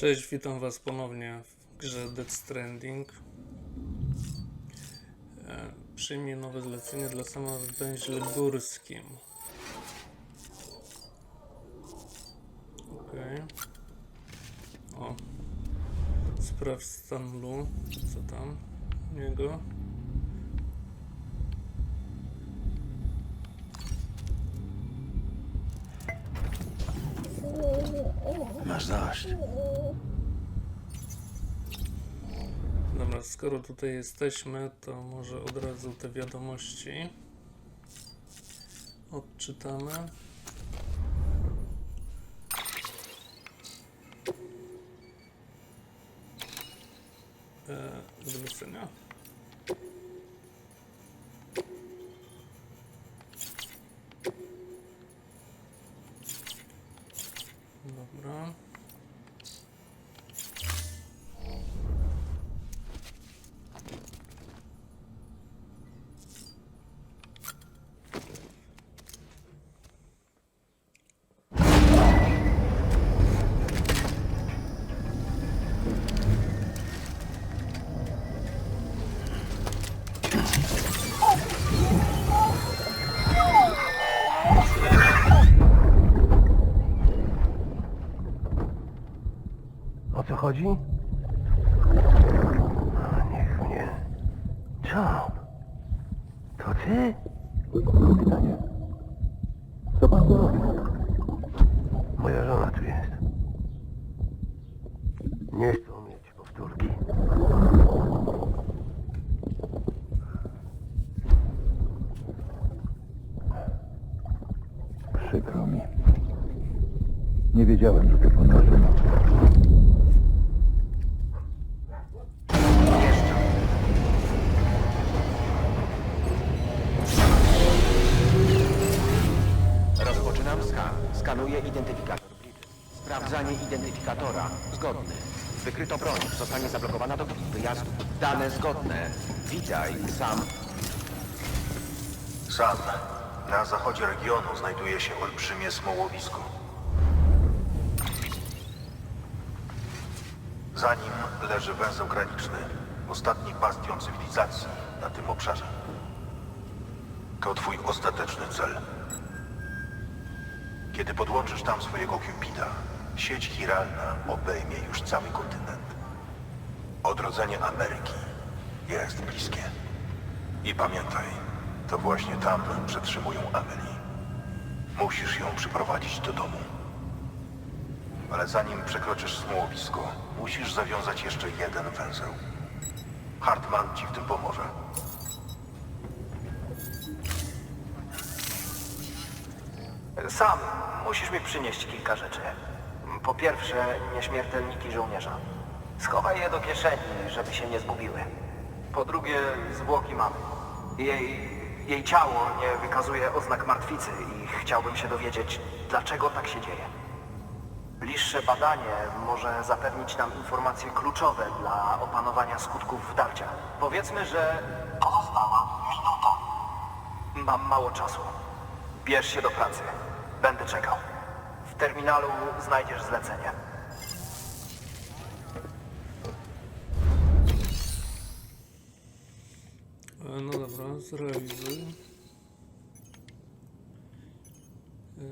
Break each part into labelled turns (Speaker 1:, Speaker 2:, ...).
Speaker 1: Cześć, witam Was ponownie w grze Dead Stranding. E, Przyjmij nowe zlecenie dla sama w węźle górskim. Okej. O. Sprawdź stan Lu. Co tam? Niego.
Speaker 2: Masz dość.
Speaker 1: Dobra, skoro tutaj jesteśmy, to może od razu te wiadomości odczytamy. E, zlecenia.
Speaker 2: Chodzi? A, niech mnie. John. To ty? Pytanie. Co pan tu robi? Moja żona tu jest. Nie chcą mieć powtórki.
Speaker 3: Przykro mi. Nie wiedziałem, że to ponoży.
Speaker 4: Rozpoczynam Dane zgodne. Witaj, sam.
Speaker 5: Sam, na zachodzie regionu znajduje się olbrzymie smołowisko. Za nim leży węzeł graniczny, ostatni bastion cywilizacji na tym obszarze. To twój ostateczny cel. Kiedy podłączysz tam swojego Cupida, sieć chiralna obejmie już cały kontynent. Odrodzenie Ameryki jest bliskie. I pamiętaj, to właśnie tam przetrzymują Amelie. Musisz ją przyprowadzić do domu. Ale zanim przekroczysz smołowisko, musisz zawiązać jeszcze jeden węzeł. Hartman ci w tym pomoże.
Speaker 6: Sam musisz mi przynieść kilka rzeczy. Po pierwsze, nieśmiertelniki żołnierza. Schowaj je do kieszeni, żeby się nie zgubiły. Po drugie, zwłoki mamy. Jej, jej ciało nie wykazuje oznak martwicy i chciałbym się dowiedzieć, dlaczego tak się dzieje. Bliższe badanie może zapewnić nam informacje kluczowe dla opanowania skutków wdarcia. Powiedzmy, że pozostała minuta. Mam mało czasu. Bierz się do pracy. Będę czekał. W terminalu znajdziesz zlecenie.
Speaker 1: Dobra, zrealizuj.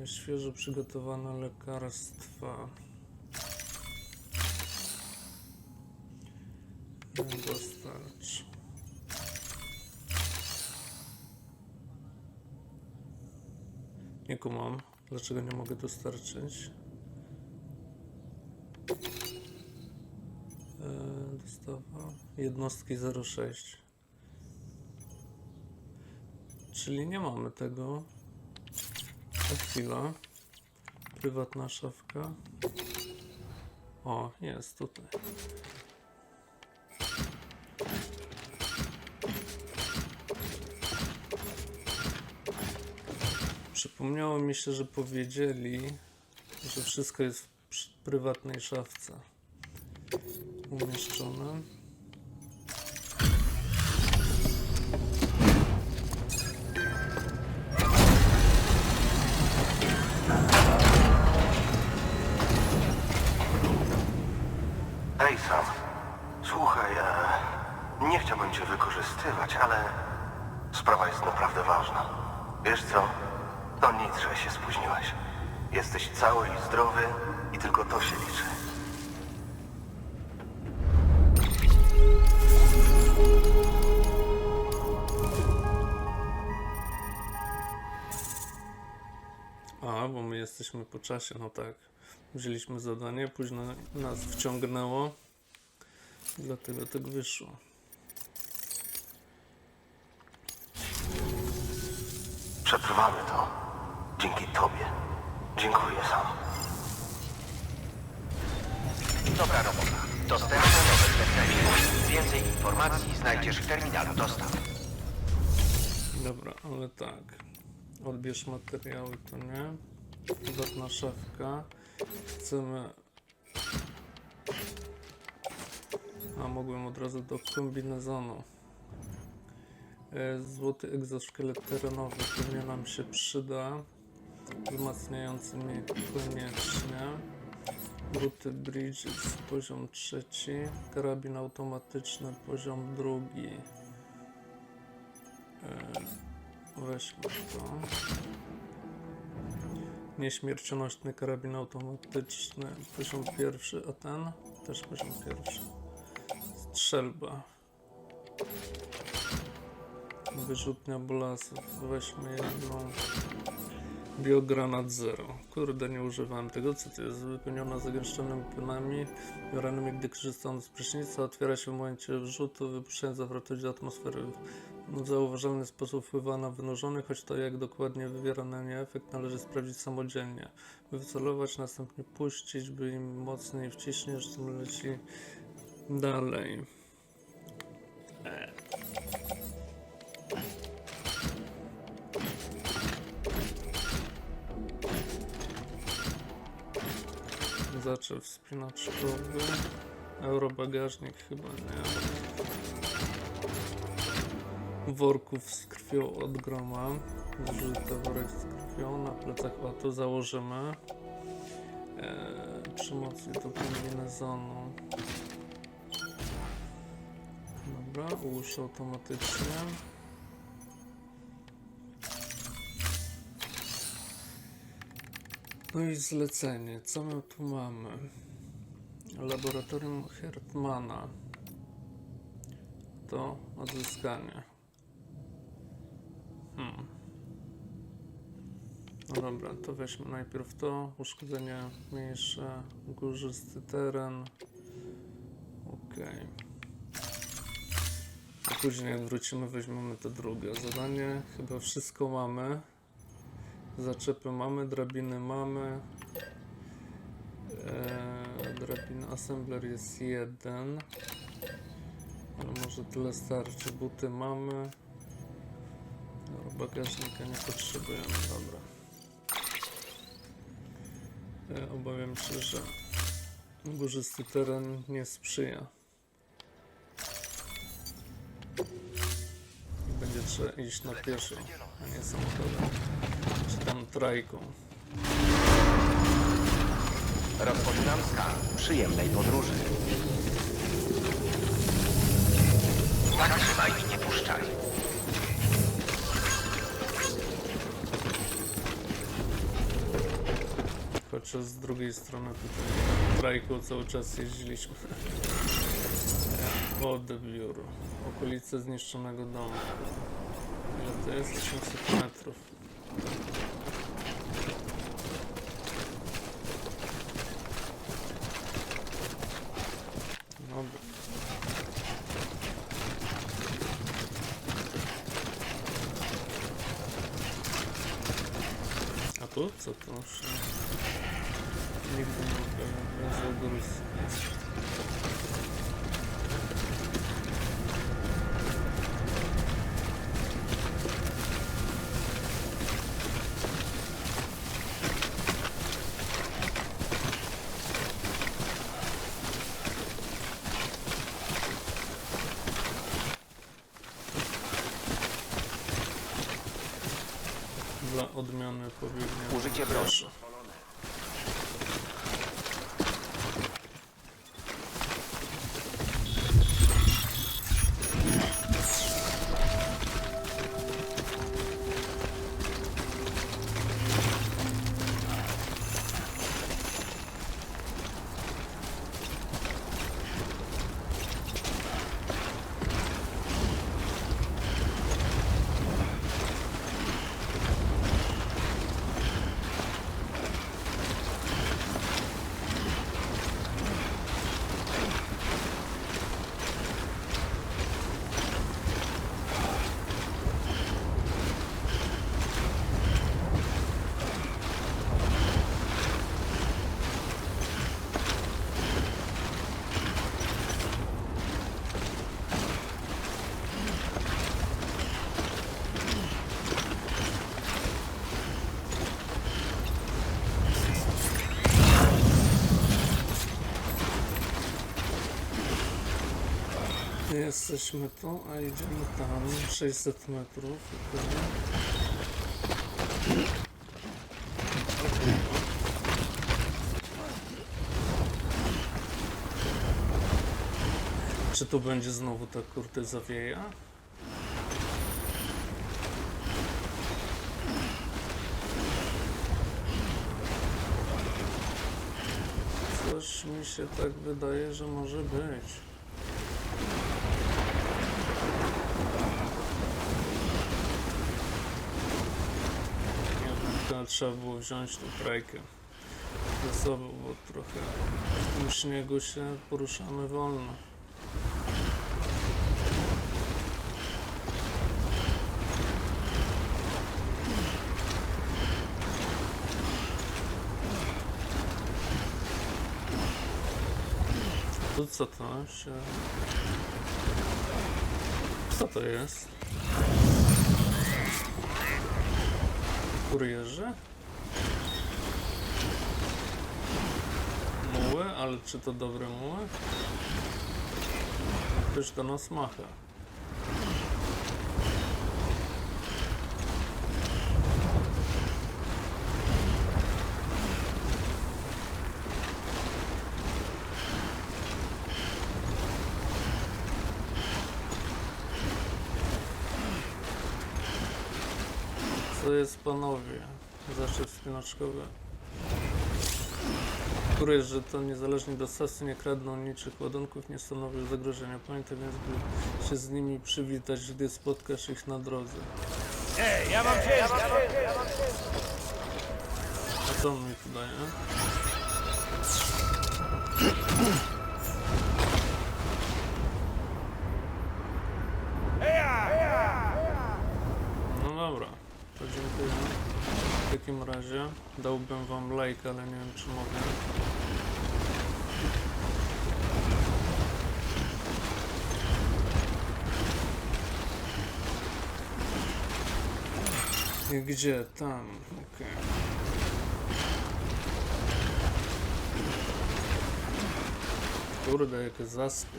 Speaker 1: E, Świeżo przygotowane lekarstwa. Dostarcz. Nie kumam. Dlaczego nie mogę dostarczyć? E, Dostawa. Jednostki 06. Czyli nie mamy tego. To chwila. Prywatna szafka. O, jest tutaj. Przypomniało mi się, że powiedzieli, że wszystko jest w prywatnej szafce umieszczone. Czasie, no tak. Wzięliśmy zadanie, później nas wciągnęło. Dlatego tak wyszło.
Speaker 6: Przetrwamy to. Dzięki tobie. Dziękuję sam.
Speaker 4: Dobra robota. Dostępne nowe zlecenie. Więcej informacji znajdziesz w terminalu dostaw.
Speaker 1: Dobra, ale tak. Odbierz materiały, to nie. Prywatna szafka. Chcemy... A, mogłem od razu do kombinezonu. E, Złoty egzoszkielet terenowy pewnie nam się przyda. Wzmacniający mnie koniecznie. Buty Bridges poziom trzeci. Karabin automatyczny poziom drugi. Weźmy to. Nieśmiercionośny karabin automatyczny, poziom pierwszy, a ten też poziom pierwszy. Strzelba. Wyrzutnia bolasów. Weźmy jedną. Biogranat zero. Kurde, nie używałem tego. Co to jest? Wypełniona zagęszczonymi pionami, bioranymi, gdy korzystam z prysznica. Otwiera się w momencie wrzutu, wypuszczając zawrotność do atmosfery. W zauważalny sposób wpływa na wynurzony, choć to jak dokładnie wywiera na nie efekt należy sprawdzić samodzielnie. Wycelować, następnie puścić, by im mocniej wciśniesz, tym leci dalej. Zaczew spinaczkowy. Eurobagażnik chyba nie. Worków z krwią od groma. Zużyty worek z krwią. Na plecach o tu założymy. Eee, przymocy do kombinezonu. Dobra, ułóż automatycznie. No i zlecenie. Co my tu mamy? Laboratorium Hertmana. To odzyskanie. Hmm. No dobra, to weźmy najpierw to. Uszkodzenie mniejsze, górzysty teren. Okej. A później jak wrócimy, weźmiemy to drugie zadanie. Chyba wszystko mamy. Zaczepy mamy, drabiny mamy. Eee, drabin assembler jest jeden. Ale może tyle starczy. Buty mamy. Dobra, bagażnika nie potrzebujemy, dobra. E, obawiam się, że górzysty teren nie sprzyja. Będzie trzeba iść na pieszo, a nie samochodem. Czy tam trajką.
Speaker 4: Rozpoczynam skan przyjemnej podróży. Tak
Speaker 1: Chociaż z drugiej strony tutaj trajką cały czas jeździliśmy. Odebiór. Okolice zniszczonego domu. Ile to jest? 800 metrów. Dobra. A Co to? Nigdy nie mogłem węzeł Rusji. Jesteśmy tu, a idziemy tam. 600 metrów. Czy tu będzie znowu ta kurde zawieja? Coś mi się tak wydaje, że może być. Jednak to trzeba było wziąć tą trajkę ze sobą, bo trochę w tym śniegu się poruszamy wolno. Tu co to się... Co to jest? Kurierze? Muły? Ale czy to dobre muły? Ktoś do nas macha. Panowie? Zawsze wspinaczkowe. Kurierzy to niezależnie do sesji nie kradną niczych ładunków, nie stanowią zagrożenia. Pamiętaj więc, by się z nimi przywitać, gdy spotkasz ich na drodze. Ej, ja mam A co on mi tu daje? No dobra, to dziękuję. W takim razie dałbym wam like, ale nie wiem czy mogę. I gdzie? Tam, okej. Kurde, jakie zaspy.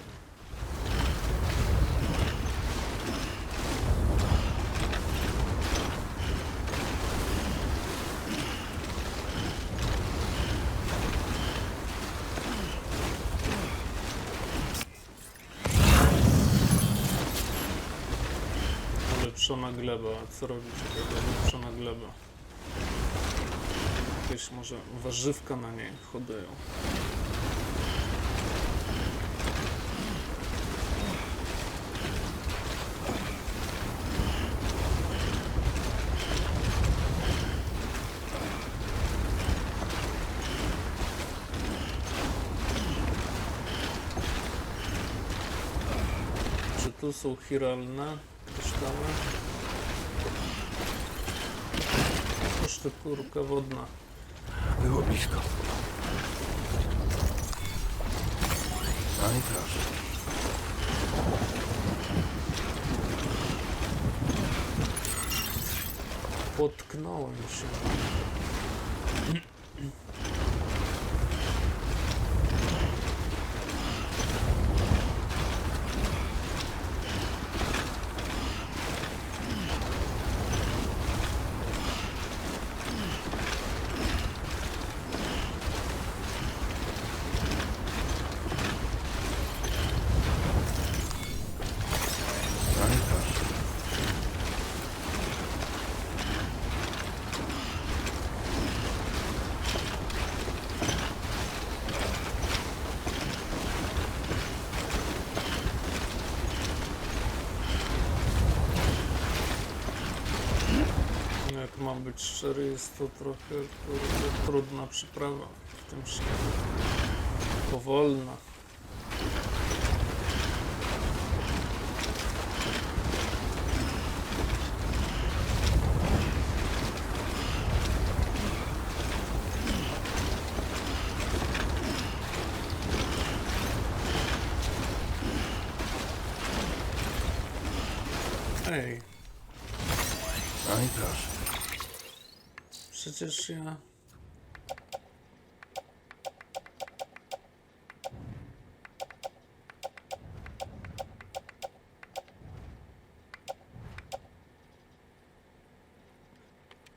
Speaker 1: Gleba. Co robić takiego ulepszona gleba? Jakieś może warzywka na niej hodują. Tu są chiralne kryształy? Toż to kurka wodna.
Speaker 2: Było blisko. No i proszę.
Speaker 1: Potknąłem się.
Speaker 2: No i proszę.
Speaker 1: Jak mam być szczery, jest to trochę kurde, trudna przyprawa w tym śniegu. Powolna. Ej,
Speaker 2: No proszę.
Speaker 1: Przecież ja...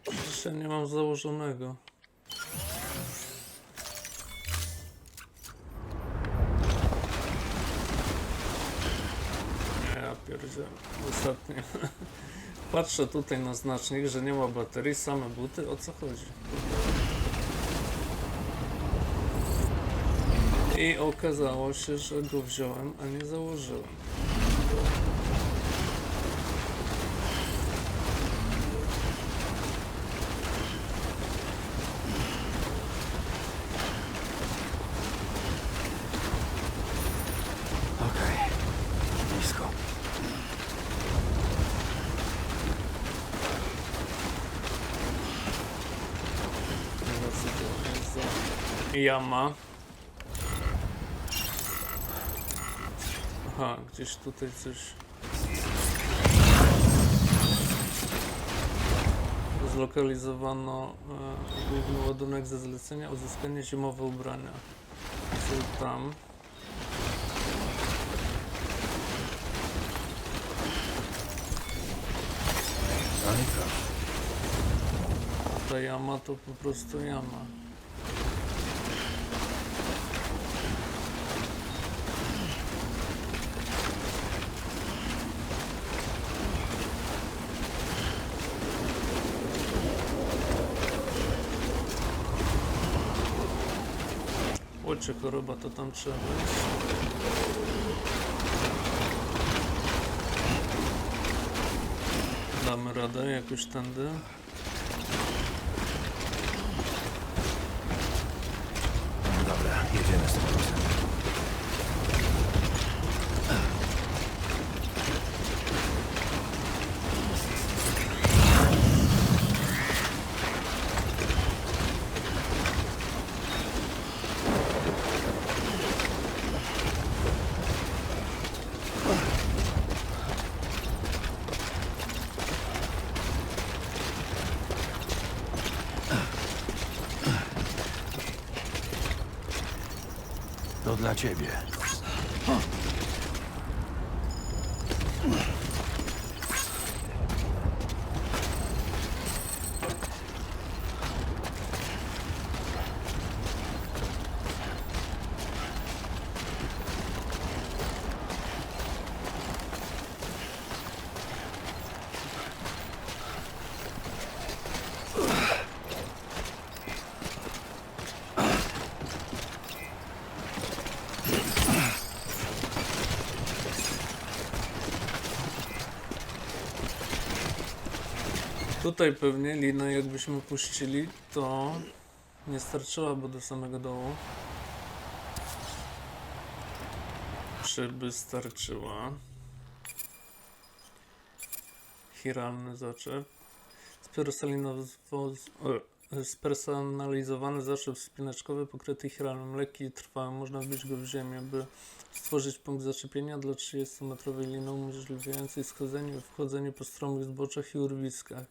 Speaker 1: Przecież nie mam założonego. Ja pierdzę ostatnio. Patrzę tutaj na znacznik, że nie ma baterii, same buty. O co chodzi? I okazało się, że go wziąłem, a nie założyłem.
Speaker 2: Okej. Blisko.
Speaker 1: Teraz co to jest za jama. Aha, gdzieś tutaj coś. Zlokalizowano e, główny ładunek ze zlecenia uzyskanie zimowe ubrania. Co tam? Ta jama to po prostu jama. Ojcze choroba, to tam trzeba być. Damy radę jakoś tędy.
Speaker 2: Dobra, jedziemy z tym busem. To
Speaker 1: Tutaj pewnie linę jakbyśmy puścili, to nie starczyłaby do samego dołu. Czy by starczyła? Chiralny zaczep. Spersonalizow- Spersonalizowany zaczep spinaczkowy pokryty chiralnym. Lekki i trwały. Można wbić go w ziemię, by stworzyć punkt zaczepienia dla 30-metrowej liny umożliwiającej schodzenie i wchodzenie po stromych zboczach i urwiskach.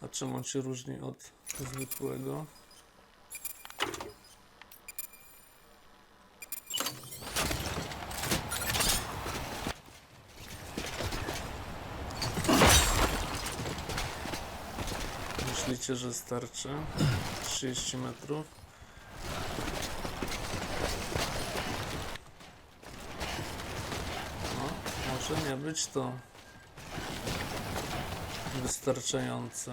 Speaker 1: A czym on się różni od zwykłego? Myślicie, że starczy? 30 metrów? No, może nie być to wystarczające.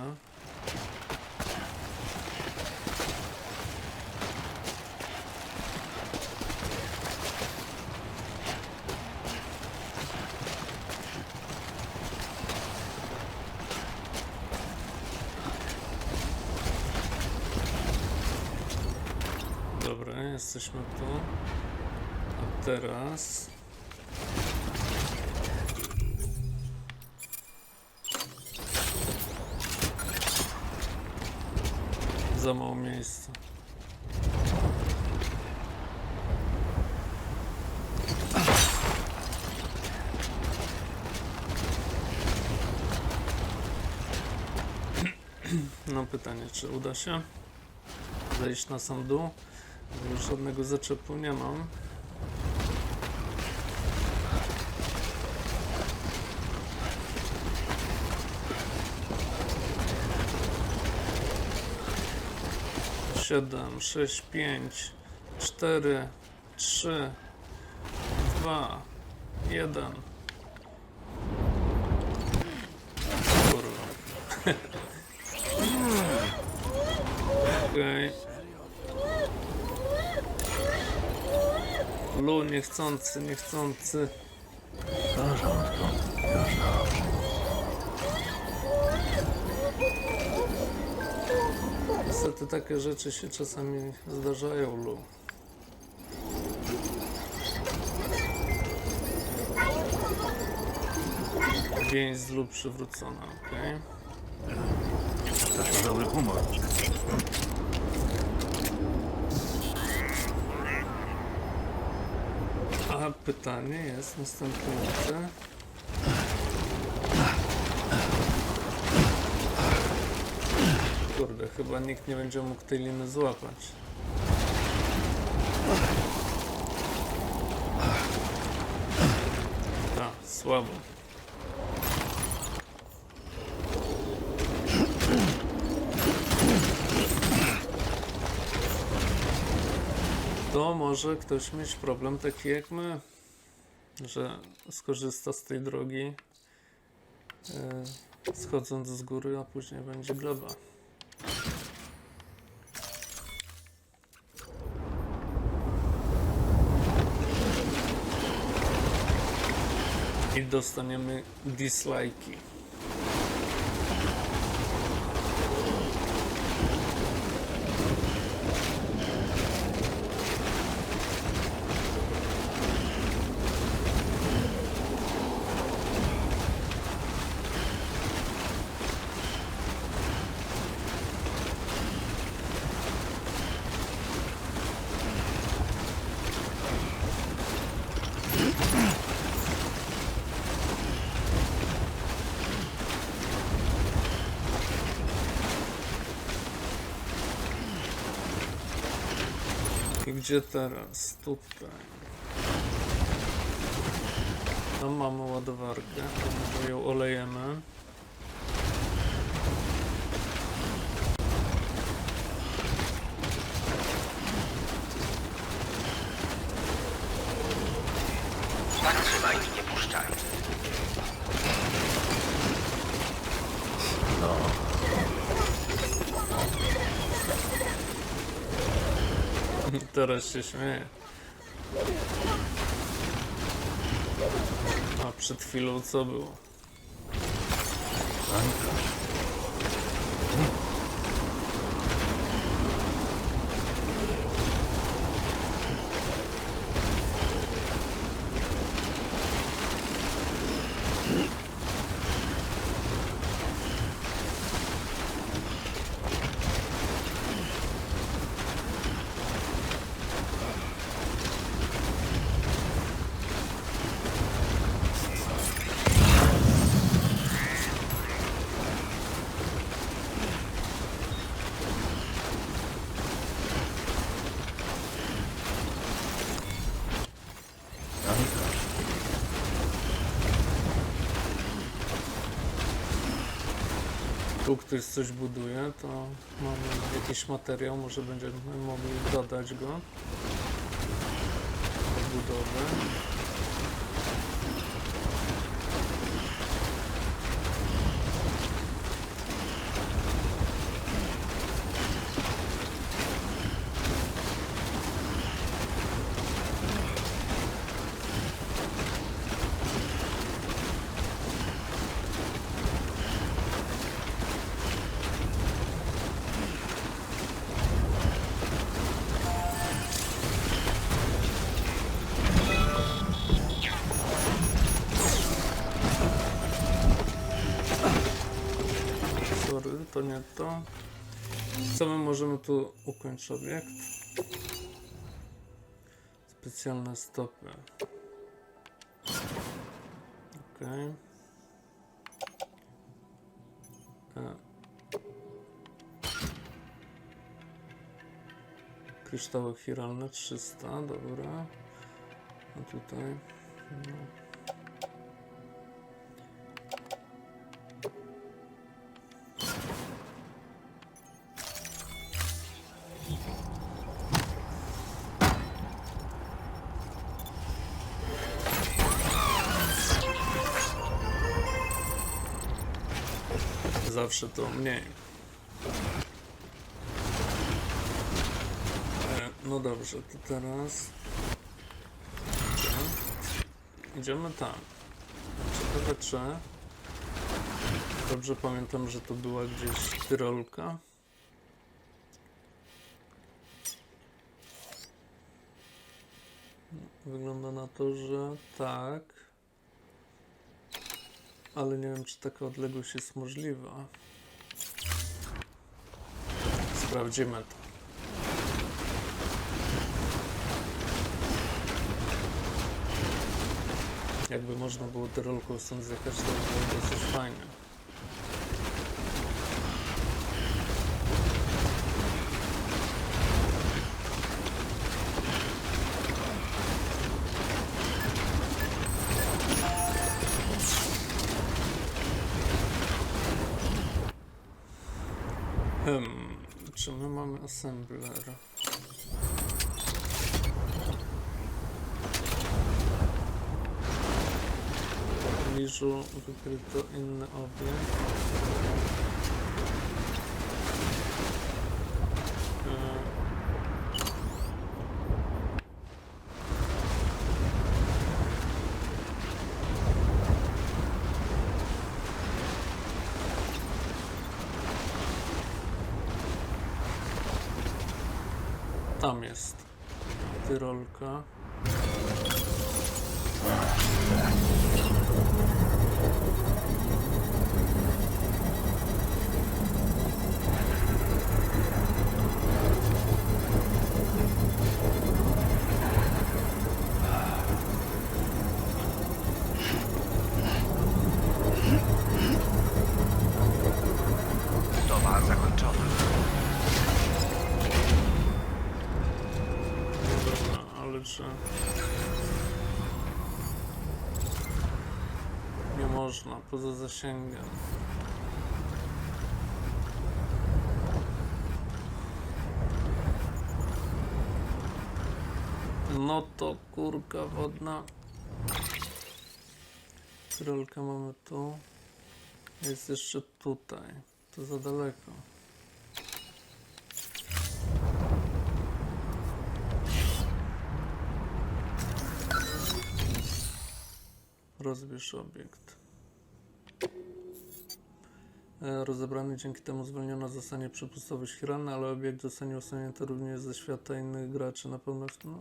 Speaker 1: Dobra, jesteśmy tu. A teraz... Za mało miejsca. No pytanie, czy uda się zejść na sam dół? Już żadnego zaczepu nie mam. 7, 6, 5, 4, 3, 2, 1. Kurwa. Okej. Lu, niechcący, niechcący.
Speaker 2: W porządku. Już dobrze.
Speaker 1: Niestety takie rzeczy się czasami zdarzają, Lu. Więź z lub przywrócona, okej.
Speaker 2: Ktoś ma dobry humor.
Speaker 1: A pytanie jest następujące. Chyba nikt nie będzie mógł tej liny złapać. A, słabo. To może ktoś mieć problem taki jak my, że skorzysta z tej drogi e, schodząc z góry, a później będzie gleba. I dostaniemy dislike'i. Gdzie teraz? Tutaj. Tam mamy ładowarkę, może ją olejemy. Teraz się śmieję. A przed chwilą co było? Ktoś coś buduje, to mamy jakiś materiał, może będziemy mogli dodać go. do Budowy. To. Co my możemy tu ukończyć obiekt? Specjalne stopy. Ok. E. Kryształy chiralne 300, dobra. A tutaj. No. Zawsze to mniej. E, No dobrze, to teraz... Idziemy tam. Ciekawe czy... Dobrze pamiętam, że to była gdzieś Tyrolka. Wygląda na to, że tak. Ale nie wiem, czy taka odległość jest możliwa. Sprawdzimy to. Jakby można było Tyrolką stąd zjechać, to fajnie. Czy my mamy assembler? W pobliżu wykryto inny obiekt. Tam jest Tyrolka. Poza zasięgiem. No to kurka wodna. Tyrolkę mamy tu. Jest jeszcze tutaj. To za daleko. Rozbierz obiekt. E, Rozebrany dzięki temu zwolniona zostanie przepustowość Hirana, ale obiekt zostanie usunięty również ze świata innych graczy. Na pewno. No.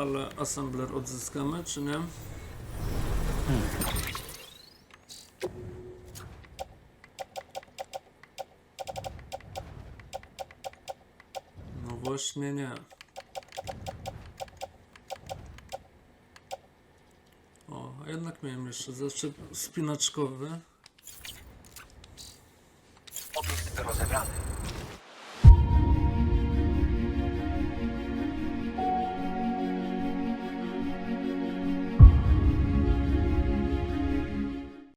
Speaker 1: Ale assembler odzyskamy, czy nie? No właśnie nie. O, a jednak miałem jeszcze zaczep spinaczkowy.